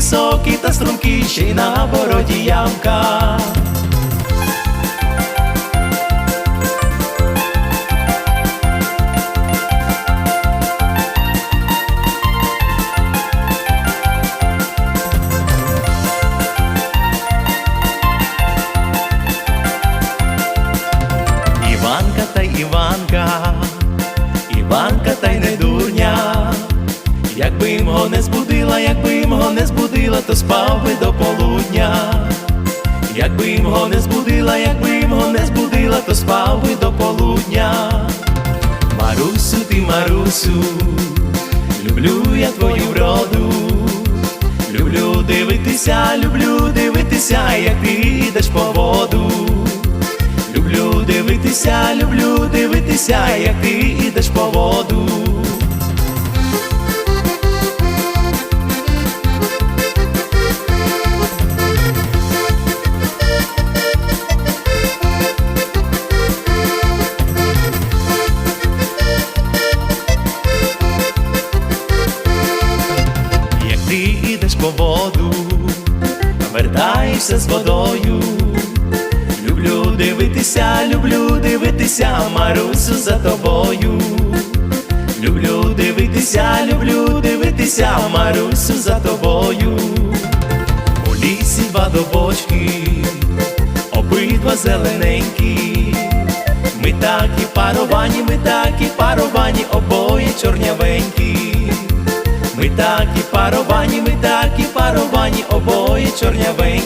високий та й на бороді ямка. Іванка та Іванка не збудила, то спав би до полудня. Якби його не збудила, якби його не збудила, то спав би до полудня. Марусю, ти Марусю, люблю я твою вроду. Люблю дивитися, люблю дивитися, як ти йдеш по воду. Люблю дивитися, люблю дивитися, як ти йдеш по воду. Воду, вертаєшся з водою. Люблю дивитися, люблю дивитися, Марусю за тобою. Люблю дивитися, люблю дивитися, Марусю за тобою. У лісі два добочки, обидва зелененькі. Ми такі паровані, ми такі паровані, обоє чорнявенькі. Ми такі паровані, ми такі паровані, обоє чорнявенькі.